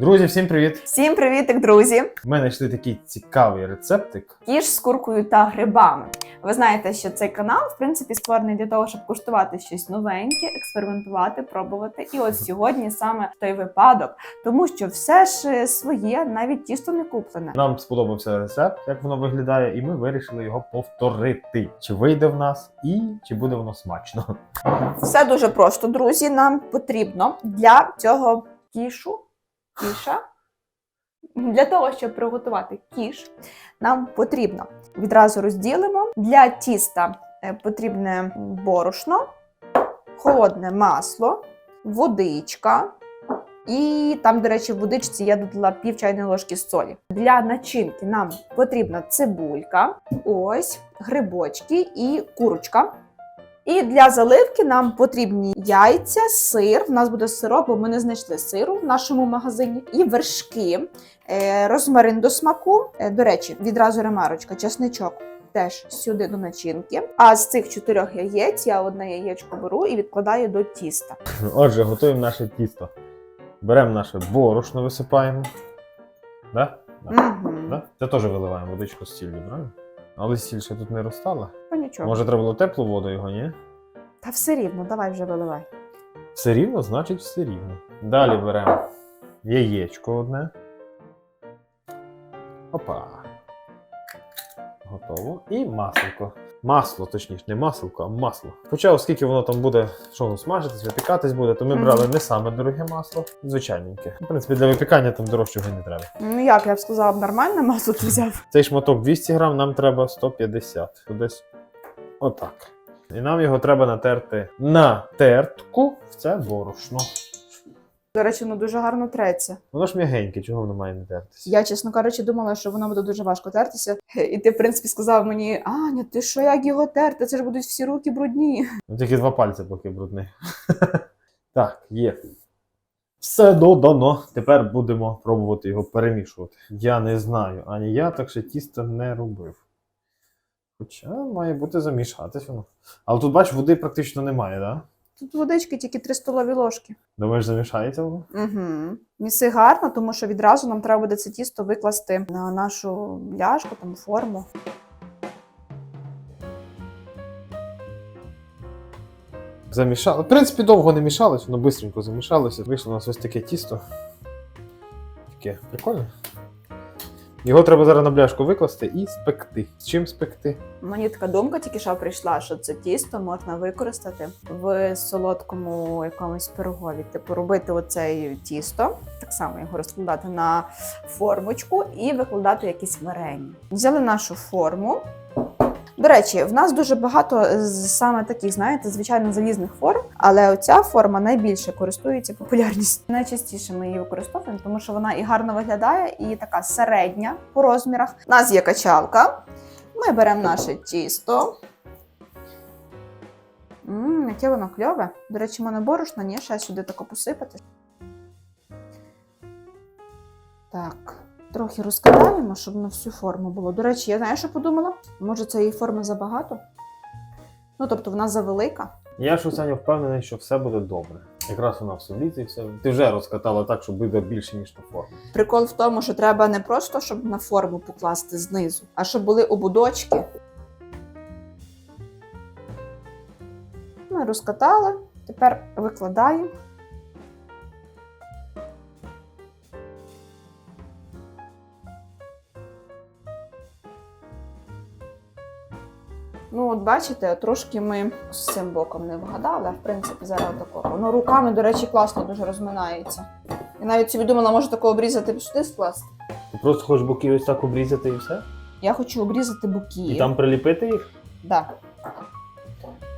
Друзі, всім привіт! Всім привітик, друзі! У мене йшли такий цікавий рецептик. Кіш з куркою та грибами. Ви знаєте, що цей канал, в принципі, створений для того, щоб куштувати щось новеньке, експериментувати, пробувати. І от сьогодні саме той випадок, тому що все ж е, своє, навіть тісто не куплене. Нам сподобався рецепт, як воно виглядає, і ми вирішили його повторити. Чи вийде в нас і чи буде воно смачно. Все дуже просто, друзі. Нам потрібно для цього кішу, кіша. Для того, щоб приготувати кіш, нам потрібно відразу розділимо. Для тіста е, потрібне борошно, холодне масло, водичка. І там, до речі, в водичці я додала пів чайної ложки солі. Для начинки нам потрібна цибулька, ось грибочки і курочка. І для заливки нам потрібні яйця, сир. У нас буде сироп, бо ми не знайшли сиру в нашому магазині. І вершки, е, розмарин до смаку. Е, До речі, відразу ремарочка, чесничок. Теж сюди до начинки. А з цих чотирьох яєць я одне яєчко беру і відкладаю до тіста. Отже, готуємо наше тісто. Беремо наше борошно, висипаємо. Да? Да. Угу. Да? Це теж виливаємо водичку з сіллю, правильно? Але сіль ще тут не розстала. Ну нічого. Може, треба було теплу воду його, ні? Та все рівно, давай вже виливай. Все рівно, значить все рівно. Далі беремо яєчко одне. Опа. Готово. І масло. Масло, точніше, не масло, а масло. Хоча, оскільки воно там буде, що воно смажитись, випікатись буде, то ми брали не саме дороге масло, звичайненьке. В принципі, для випікання там дорожчого не треба. Ну як я б сказала, нормальне масло ти взяв. Цей шматок 200 грам, нам треба 150. То Десь отак. І нам його треба натерти на тертку в це борошно. До речі, воно дуже гарно треться. Воно ж м'ягеньке, чого воно має не тертися? Я, чесно кажучи, думала, що воно буде дуже важко тертися. І ти, в принципі, сказав мені: Аня, ти що як його терти? Це ж будуть всі руки брудні. Ну, Тільки два пальці поки брудні. так, є. Все додано. Тепер будемо пробувати його перемішувати. Я не знаю, ані я так ще тісто не робив. Хоча має бути замішатись воно. Але тут, бачиш, води практично немає, так? Да? Тут водички тільки 3 столові ложки. Думаєш, замішається воно? Угу. Міси гарно, тому що відразу нам треба буде це тісто викласти на нашу ляшку, там форму. Замішали. В принципі, довго не мішалось, воно швидко замішалося. Вийшло у нас ось таке тісто. Таке прикольне. Його треба зараз на бляшку викласти і спекти. З чим спекти? Мені така думка тільки що прийшла, що це тісто можна використати в солодкому якомусь пирогові. Типу робити оце тісто, так само його розкладати на формочку і викладати якісь варення. Взяли нашу форму. До речі, в нас дуже багато саме таких, знаєте, звичайно залізних форм, але оця форма найбільше користується популярністю. Найчастіше ми її використовуємо, тому що вона і гарно виглядає, і така середня по розмірах. У нас є качалка. Ми беремо наше тісто. Ммм, яке воно кльове. До речі, мене борошна, ні, ще сюди тако посипати. Так, трохи розкидаємо, щоб на всю форму було. До речі, я знаю, що подумала? Може, цієї форми забагато? Ну, тобто вона завелика. Я ж Саня впевнений, що все буде добре. Якраз вона все влізе і все. Ти вже розкатала так, щоб буде більше, ніж на формі. Прикол в тому, що треба не просто, щоб на форму покласти знизу, а щоб були ободочки. Ми розкатали, тепер викладаємо. Ну, от бачите, трошки ми з цим боком не вгадали, а в принципі зараз такого. Воно руками, до речі, класно дуже розминається. Я навіть собі думала, може такого обрізати сюди скласти. Ти просто хочеш боки ось так обрізати і все? Я хочу обрізати боки. І там приліпити їх? Да.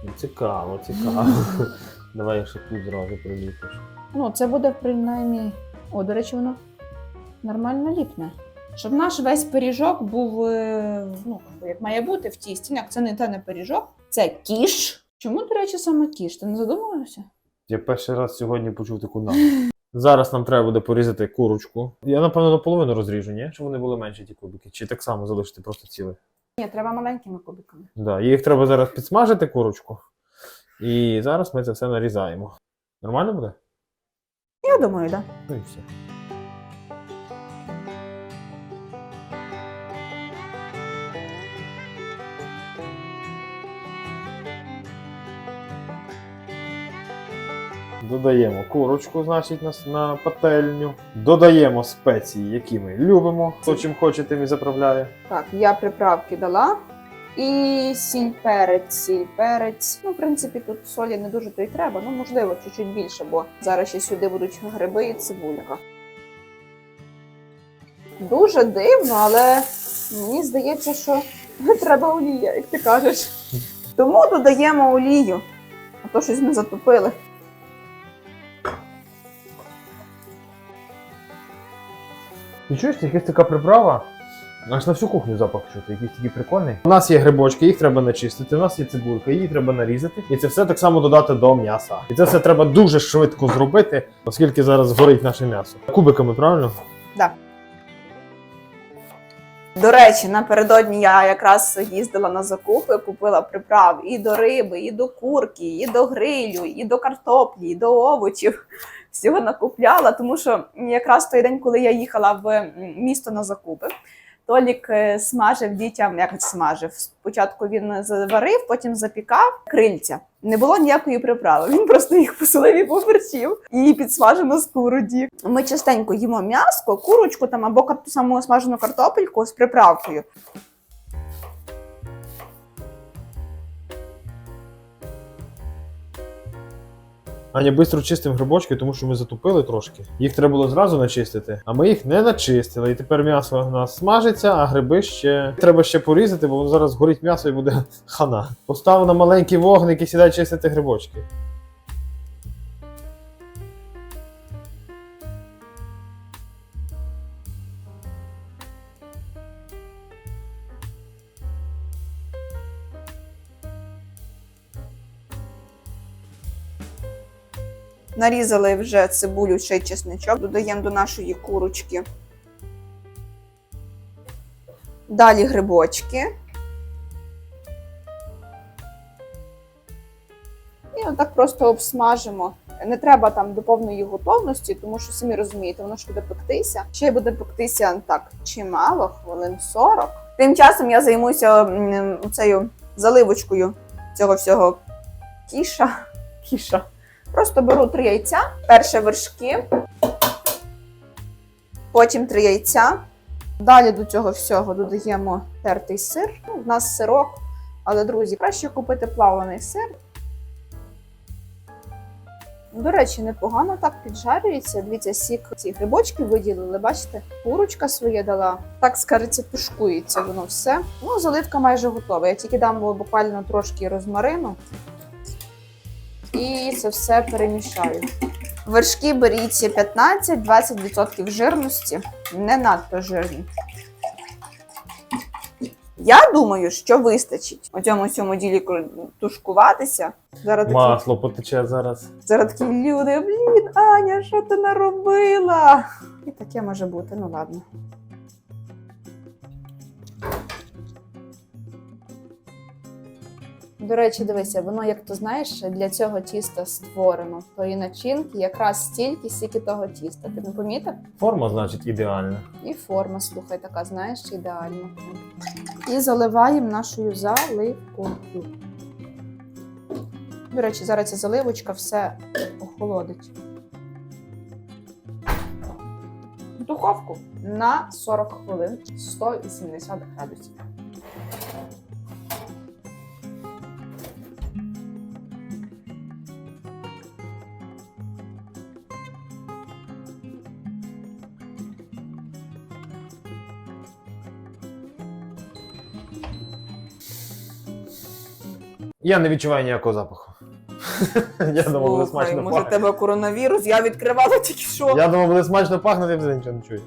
Ну, Цікаво, цікаво. Давай я ще тут зразу приліпиш. Ну, це буде принаймні. О, до речі, воно нормально ліпне. Щоб наш весь пиріжок був, е, ну, як має бути в тісті. Як це не те не пиріжок, це кіш. Чому, до речі, саме кіш? Ти не задумувався? Я перший раз сьогодні почув таку назву. Зараз нам треба буде порізати курочку. Я, напевно, наполовину розріжу, ні? Щоб вони були менші ті кубики. Чи так само залишити просто ціле? Ні, треба маленькими кубиками. Да, їх треба зараз підсмажити курочку. І зараз ми це все нарізаємо. Нормально буде? Я думаю, так. Да. Ну і все. Додаємо курочку, значить, на, на пательню. Додаємо спеції, які ми любимо. Хто чим хоче, тим і заправляє. Так, я приправки дала. І сіль перець, сіль перець. Ну, в принципі, тут солі не дуже то й треба. Ну, можливо, чуть-чуть більше, бо зараз ще сюди будуть гриби і цибулька. Дуже дивно, але мені здається, що треба олія, як ти кажеш. Тому додаємо олію. А то щось ми затопили. І чуєш, якась така приправа. Аж на всю кухню запах чути, якийсь такий прикольний. У нас є грибочки, їх треба начистити. У нас є цибулька, її треба нарізати. І це все так само додати до м'яса. І це все треба дуже швидко зробити, оскільки зараз горить наше м'ясо. Кубиками, правильно? До речі, напередодні я якраз їздила на закупи, купила приправ і до риби, і до курки, і до грилю, і до картоплі, і до овочів. Всього накупляла, тому що якраз той день, коли я їхала в місто на закупи, Толік е, смажив дітям, як смажив. Спочатку він заварив, потім запікав крильця. Не було ніякої приправи. Він просто їх посолив і поперчив і підсмажено скуроді. Ми частенько їмо м'яско, курочку там або саму смажену картопельку з приправкою. Аня, швидко чистимо грибочки, тому що ми затупили трошки. Їх треба було зразу начистити, а ми їх не начистили. І тепер м'ясо у нас смажиться, а гриби ще треба ще порізати, бо воно зараз горить м'ясо і буде хана. Постав на маленький вогник і сідай чистити грибочки. Нарізали вже цибулю й чесничок, додаємо до нашої курочки. Далі грибочки. І отак просто обсмажимо. Не треба там до повної готовності, тому що самі розумієте, воно ж буде пектися. Ще й буде пектися так чимало, хвилин 40. Тим часом я займуся цією заливочкою цього всього кіша. Кіша. Просто беру три яйця, перше вершки, потім три яйця. Далі до цього всього додаємо тертий сир. Ну, в нас сирок, але, друзі, краще купити плавлений сир. До речі, непогано так піджарюється. Дивіться, сік ці грибочки виділили, бачите? Курочка своє дала. Так скажеться, тушкується воно все. Ну, заливка майже готова. Я тільки дам буквально трошки розмарину. І це все перемішаю. Вершки беріть 15-20% жирності, не надто жирні. Я думаю, що вистачить у цьому всьому ділі тушкуватися. Зараз такі, Масло потече зараз. зараз такі люди, блін, Аня, що ти наробила? І таке може бути, ну ладно. До речі, дивися, воно, як то знаєш, для цього тіста створено. Тої начинки якраз стільки, стільки того тіста. Ти не помітив? Форма, значить, ідеальна. І форма, слухай, така, знаєш, ідеальна. І заливаємо нашою заливкою. До речі, зараз ця заливочка все охолодить. В духовку на 40 хвилин 180 градусів. Я не відчуваю ніякого запаху. Я думав, буде смачно може, в пахнути. тебе коронавірус, я відкривала тільки що. Я думав, буде смачно пахнути, я взагалі нічого не чую.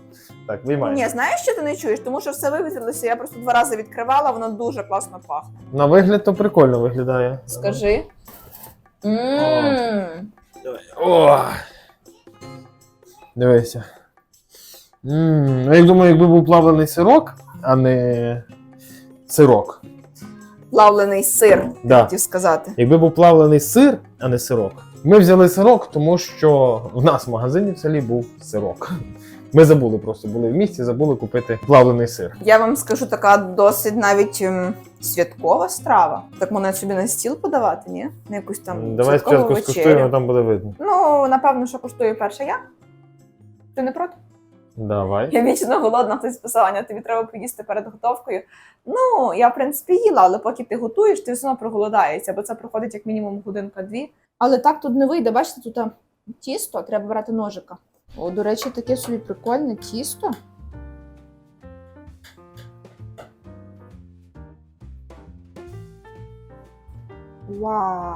Так, виймаємо. Ні, знаєш, що ти не чуєш? Тому що все вивітрилося. Я просто два рази відкривала, воно дуже класно пахне. На вигляд то прикольно виглядає. Скажи. Мм. О! Дивися. М, Ну, я думаю, якби був плавлений сирок, а не сирок. Плавлений сир, Да. хотів сказати. Якби був плавлений сир, а не сирок. Ми взяли сирок, тому що в нас в магазині в селі був сирок. Ми забули просто, були в місті, забули купити плавлений сир. Я вам скажу, така досить навіть ем, святкова страва. Так можна собі на стіл подавати, ні? На якусь там Давай святкову спочатку вечерю. скуштуємо, там буде видно. Ну, напевно, що коштує перша я. Ти не проти? Давай. Я вічно голодна, хтось писав, Аня, тобі треба поїсти перед готовкою. Ну, я, в принципі, їла, але поки ти готуєш, ти все одно проголодаєшся, бо це проходить як мінімум годинка-дві. Але так тут не вийде. Бачите, тут тісто, треба брати ножика. О, до речі, таке собі прикольне тісто. Вау!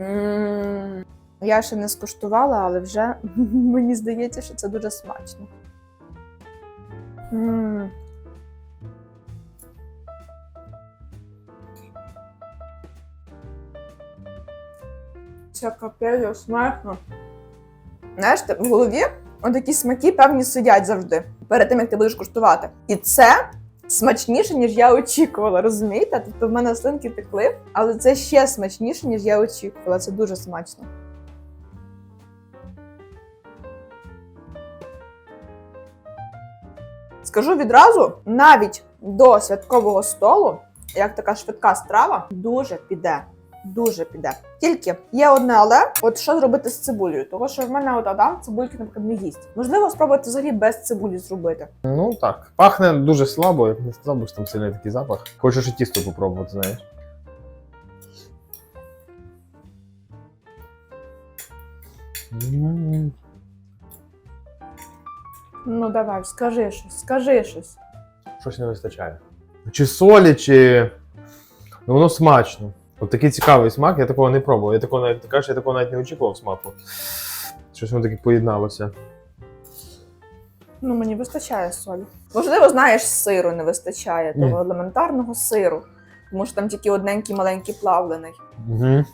М, Я ще не скуштувала, але вже мені здається, що це дуже смачно. М. Це капець смачно. Знаєш, в голові отакі смаки певні сидять завжди перед тим, як ти будеш куштувати. І це смачніше, ніж я очікувала, розумієте? Тобто в мене слинки текли, але це ще смачніше, ніж я очікувала. Це дуже смачно. Скажу відразу, навіть до святкового столу, як така швидка страва, дуже піде. Дуже піде. Тільки є одне але, от що зробити з цибулею? Того, що в мене от Адам цибульки, наприклад, не їсть. Можливо, спробувати взагалі без цибулі зробити. Ну так. Пахне дуже слабо, я не сказав, би, що там сильний такий запах. Хочу ще тісто попробувати, знаєш. М. Ну давай, скажи щось, скажи щось. Щось не вистачає. Чи солі, чи. Ну воно смачно. От такий цікавий смак, я такого не пробував. Я такого навіть ти кажеш, я такого навіть не очікував смаку. Щось воно таке поєдналося. Ну, мені вистачає солі. Можливо, знаєш, сиру не вистачає, Ні. того елементарного сиру. Тому що там тільки одненький маленький плавлений. Угу.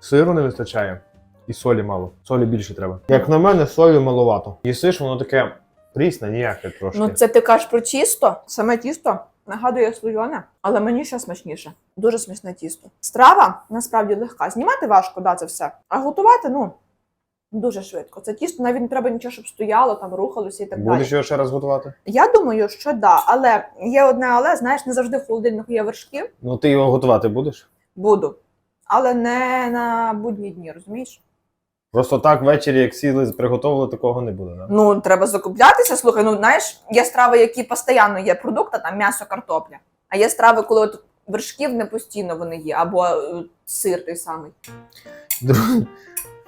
Сиру не вистачає. І солі мало. Солі більше треба. Як на мене, солі маловато. Їсиш, воно таке прісне, ніяке трошки. Ну, це ти кажеш про тісто. Саме тісто нагадує слойоне, але мені ще смачніше. Дуже смачне тісто. Страва насправді легка. Знімати важко, да, це все. А готувати, ну. Дуже швидко. Це тісто навіть не треба нічого, щоб стояло, там рухалося і так далі. Будеш його ще раз готувати? Я думаю, що да, але є одне але, знаєш, не завжди в холодильнику є вершки. Ну ти його готувати будеш? Буду. Але не на будні дні, розумієш? Просто так ввечері, як сіли, приготували, такого не буде, да? Ну, треба закуплятися. Слухай, ну знаєш, є страви, які постійно є продукти, там м'ясо, картопля. А є страви, коли от вершків не постійно вони є, або е, сир той самий. Друзі,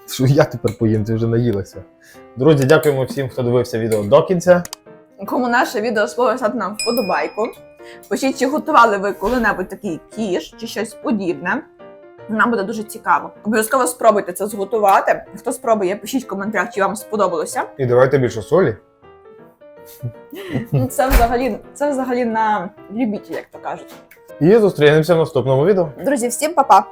що я тепер поїм, ти вже наїлася. Друзі, дякуємо всім, хто дивився відео до кінця. Кому наше відео сподобалося, нам вподобайку. Пишіть, чи готували ви коли-небудь такий кіш чи щось подібне. Нам буде дуже цікаво. Обов'язково спробуйте це зготувати. Хто спробує, пишіть в коментарях, чи вам сподобалося. І давайте більше солі. Ну, Це взагалі, це взагалі на любителя, як то кажуть. І зустрінемося в наступному відео. Друзі, всім па-па!